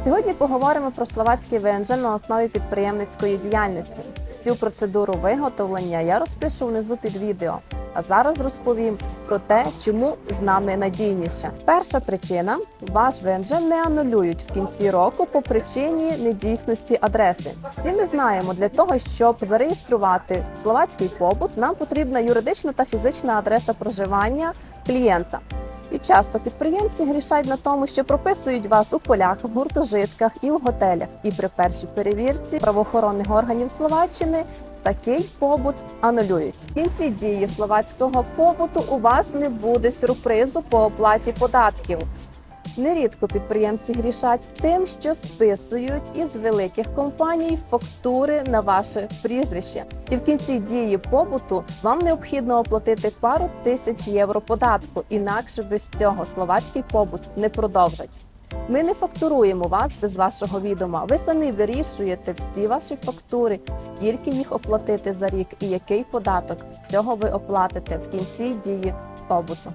Сьогодні поговоримо про словацький ВНЖ на основі підприємницької діяльності. Всю процедуру виготовлення я розпишу внизу під відео. А зараз розповім про те, чому з нами надійніше. Перша причина: ваш ВНЖ не анулюють в кінці року по причині недійсності адреси. Всі ми знаємо, для того, щоб зареєструвати словацький побут, нам потрібна юридична та фізична адреса проживання клієнта. І часто підприємці грішать на тому, що прописують вас у полях, в гуртожитках і в готелях. І при першій перевірці правоохоронних органів Словаччини такий побут анулюють. В кінці дії словацького побуту у вас не буде сюрпризу по оплаті податків. Нерідко підприємці грішать тим, що списують із великих компаній фактури на ваше прізвище. І в кінці дії побуту вам необхідно оплатити пару тисяч євро податку, інакше без цього словацький побут не продовжать. Ми не фактуруємо вас без вашого відома. Ви самі вирішуєте всі ваші фактури, скільки їх оплатити за рік і який податок з цього ви оплатите в кінці дії побуту.